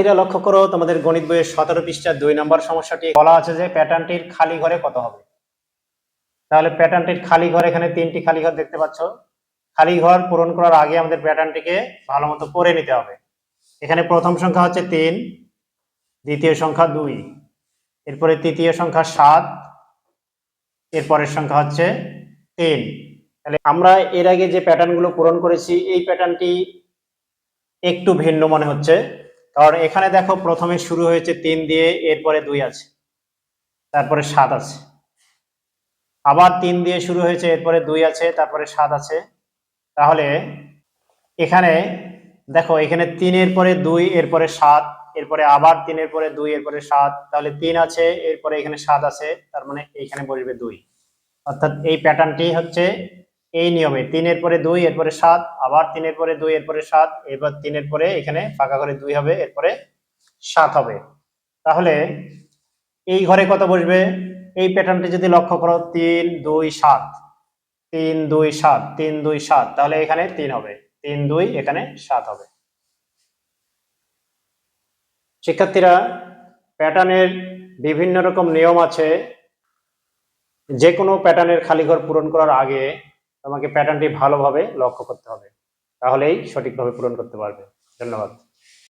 এটা লক্ষ্য করো, তোমাদের গণিত বইয়ের সতেরো পৃষ্ঠার দুই নম্বর সমস্যাটি বলা আছে যে প্যাটার্নটির খালি ঘরে কত হবে? তাহলে প্যাটার্নটির খালি ঘর এখানে তিনটি খালি ঘর দেখতে পাচ্ছ। খালি ঘর পূরণ করার আগে আমাদের প্যাটার্নটিকে ভালো মতো পড়ে নিতে হবে। এখানে প্রথম সংখ্যা হচ্ছে তিন, দ্বিতীয় সংখ্যা দুই, এরপরে তৃতীয় সংখ্যা সাত, এরপরের সংখ্যা হচ্ছে তিন। তাহলে আমরা এর আগে যে প্যাটার্নগুলো পূরণ করেছি, এই প্যাটার্নটি একটু ভিন্ন মনে হচ্ছে। কারণ এখানে দেখো প্রথমে শুরু হয়েছে তিন দিয়ে, এরপরে দুই আছে, তারপরে সাত আছে। আবার তিন দিয়ে শুরু হয়েছে, এরপরে দুই আছে, তারপরে সাত আছে। তাহলে এখানে দেখো, এখানে তিনের পরে দুই, এরপরে সাত, এরপরে আবার তিনের পরে দুই, এরপরে সাত, তাহলে তিন আছে, এরপরে এখানে সাত আছে, তার মানে এইখানে বসবে দুই। অর্থাৎ এই প্যাটার্নটি হচ্ছে এই নিয়মে তিনের পরে দুই, এরপরে সাত, আবার তিনের পরে দুই, এরপরে সাত, এরপর তিনের পরে এখানে ফাঁকা ঘরে দুই হবে, এরপরে সাত হবে। তাহলে এই ঘরে কত বসবে? এই প্যাটার্নটি যদি লক্ষ্য করো, তিন, দুই, সাত। তিন, দুই, সাত, তিন, দুই, সাত, তাহলে এখানে তিন হবে। তিন, দুই, এখানে সাত হবে। শিক্ষার্থীরা প্যাটার্নের বিভিন্ন রকম নিয়ম আছে। যে কোনো প্যাটার্নের খালি ঘর পূরণ করার আগে তোমাকে প্যাটার্নটি ভালোভাবে লক্ষ্য করতে হবে। তাহলেই সঠিকভাবে পূরণ করতে পারবে। ধন্যবাদ।